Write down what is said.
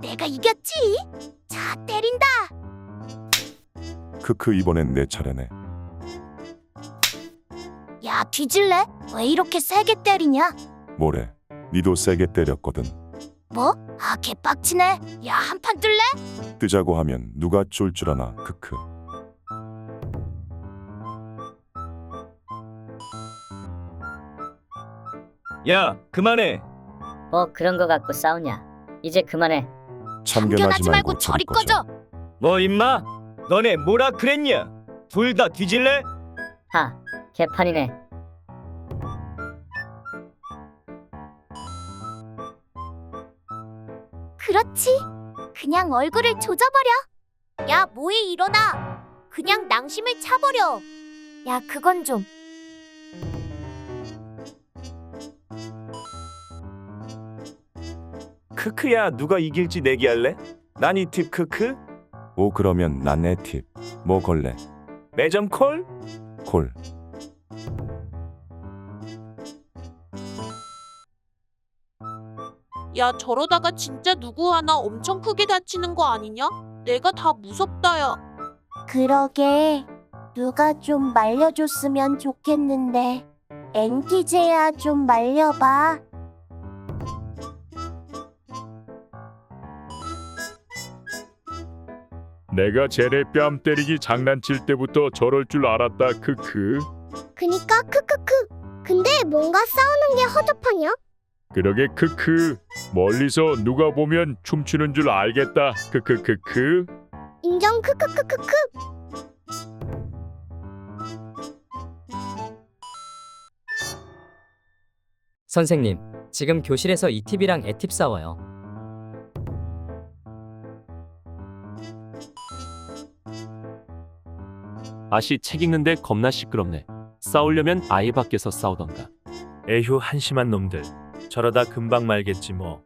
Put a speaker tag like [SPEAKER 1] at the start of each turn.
[SPEAKER 1] 내가 이겼지. 자, 때린다.
[SPEAKER 2] 크크 이번엔 내 차례네.
[SPEAKER 1] 야, 뒤질래? 왜 이렇게 세게 때리냐?
[SPEAKER 2] 뭐래? 니도 세게 때렸거든.
[SPEAKER 1] 뭐? 아, 개빡치네. 야, 한 판 뜰래?
[SPEAKER 2] 뜨자고 하면 누가 쫄 줄 아나. 크크.
[SPEAKER 3] 야, 그만해.
[SPEAKER 4] 뭐 그런 거 갖고 싸우냐? 이제 그만해.
[SPEAKER 2] 참견하지 말고
[SPEAKER 1] 저리 꺼져.
[SPEAKER 3] 뭐 임마? 너네 뭐라 그랬냐? 둘 다 뒤질래?
[SPEAKER 4] 하, 개판이네.
[SPEAKER 1] 그렇지. 그냥 얼굴을 조져버려. 야, 뭐해 일어나. 그냥 낭심을 차버려. 야, 그건 좀.
[SPEAKER 3] 크크야, 누가 이길지 내기할래? 난 이 팁 크크.
[SPEAKER 2] 오 그러면 난내 팁. 뭐 걸래?
[SPEAKER 3] 매점 콜?
[SPEAKER 2] 콜.
[SPEAKER 5] 야, 저러다가 진짜 누구 하나 엄청 크게 다치는 거 아니냐? 내가 다 무섭다, 야.
[SPEAKER 1] 그러게. 누가 좀 말려줬으면 좋겠는데. 앵기제야 좀 말려봐.
[SPEAKER 6] 내가 쟤네 뺨 때리기 장난칠 때부터 저럴 줄 알았다 크크
[SPEAKER 1] 그니까 크크크. 근데 뭔가 싸우는 게 허접하냐?
[SPEAKER 6] 그러게 크크 멀리서 누가 보면 춤추는 줄 알겠다 크크크크
[SPEAKER 1] 인정 크크크크크.
[SPEAKER 7] 선생님, 지금 교실에서 이팁이랑 애팁 싸워요.
[SPEAKER 8] 아씨 책 읽는데 겁나 시끄럽네. 싸우려면 아예 밖에서 싸우던가.
[SPEAKER 9] 에휴 한심한 놈들. 저러다 금방 말겠지 뭐.